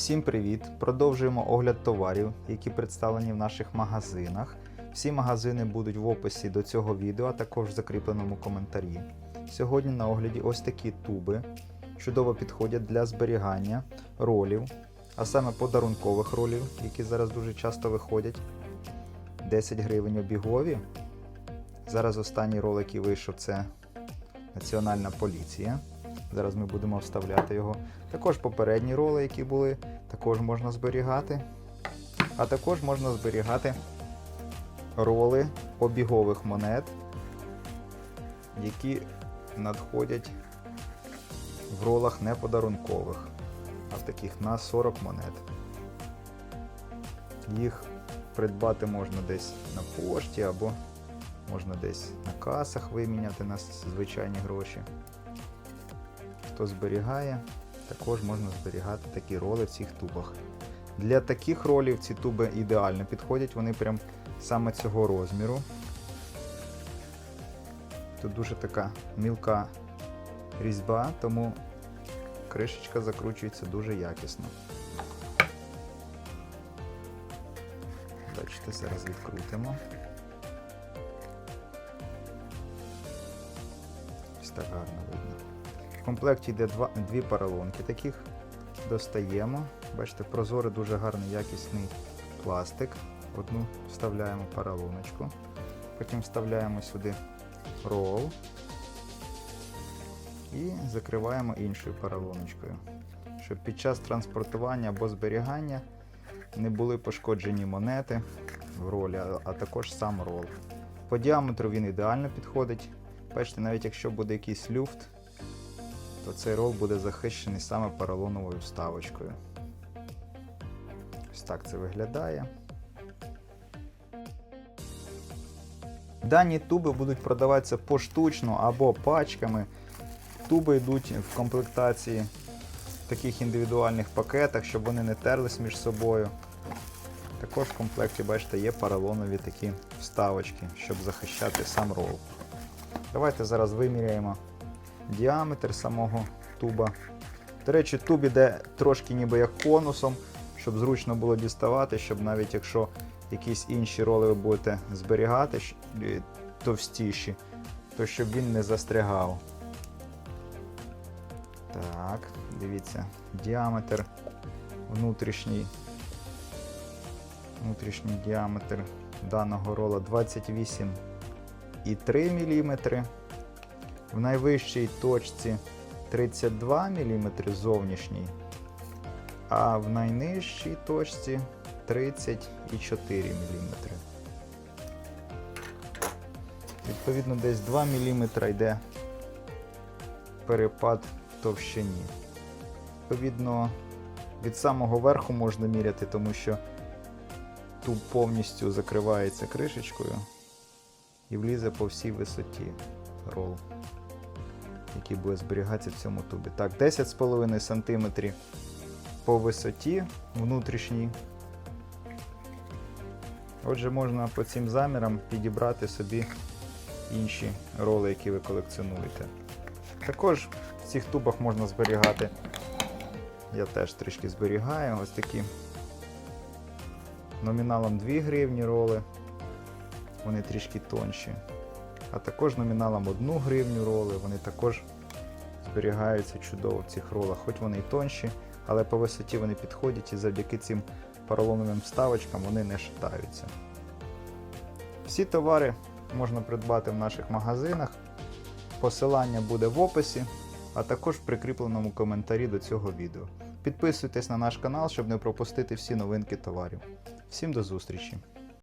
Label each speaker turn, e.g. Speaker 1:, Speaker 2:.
Speaker 1: Всім привіт! Продовжуємо огляд товарів, які представлені в наших магазинах. Всі магазини будуть в описі до цього відео, а також в закріпленому коментарі. Сьогодні на огляді ось такі туби. Чудово підходять для зберігання ролів, а саме подарункових ролів, які зараз дуже часто виходять. 10 гривень обігові. Зараз останній ролик, який вийшов, це Національна поліція. Зараз ми будемо вставляти його. Також попередні роли, які були, також можна зберігати. А також можна зберігати роли обігових монет, які надходять в ролах не подарункових, а в таких на 40 монет. Їх придбати можна десь на пошті або можна десь на касах виміняти на звичайні гроші. Хто зберігає, також можна зберігати такі роли в цих тубах. Для таких ролів ці туби ідеально підходять, вони прям саме цього розміру. Тут дуже така мілка різьба, тому кришечка закручується дуже якісно. Бачите, зараз відкрутимо. Ось так гарно видно. В комплекті йде два, дві паралонки таких. Достаємо. Бачите, прозорий, дуже гарний якісний пластик. Одну вставляємо паралоночку. Потім вставляємо сюди рол і закриваємо іншою паралоночкою, щоб під час транспортування або зберігання не були пошкоджені монети в ролі, а також сам рол. По діаметру він ідеально підходить. Бачите, навіть якщо буде якийсь люфт, то цей рол буде захищений саме поролоновою вставочкою. Ось так це виглядає. Дані туби будуть продаватися поштучно або пачками. Туби йдуть в комплектації в таких індивідуальних пакетах, щоб вони не терлись між собою. Також в комплекті, бачите, є поролонові такі вставочки, щоб захищати сам рол. Давайте зараз виміряємо діаметр самого туба. До речі, туб іде трошки ніби як конусом, щоб зручно було діставати, щоб навіть якщо якісь інші роли ви будете зберігати е, товстіші, то щоб він не застрягав. Так, дивіться, діаметр внутрішній. Внутрішній діаметр даного рола 28,3 мм. В найвищій точці 32 мм зовнішній, а в найнижчій точці 30,4 мм. Відповідно, десь 2 мм йде перепад в товщині. Відповідно, від самого верху можна міряти, тому що туб повністю закривається кришечкою і влізе по всій висоті рол, який буде зберігатися в цьому тубі. Так, 10,5 см по висоті внутрішній. Отже, можна по цим замірам підібрати собі інші роли, які ви колекціонуєте. Також в цих тубах можна зберігати. Я теж трішки зберігаю ось такі номіналом 2 гривні роли. Вони трішки тонші. А також номіналом 1 гривню роли, вони також зберігаються чудово в цих ролах, хоч вони і тонші, але по висоті вони підходять і завдяки цим поролоновим вставочкам вони не шатаються. Всі товари можна придбати в наших магазинах. Посилання буде в описі, а також в прикріпленому коментарі до цього відео. Підписуйтесь на наш канал, щоб не пропустити всі новинки товарів. Всім до зустрічі!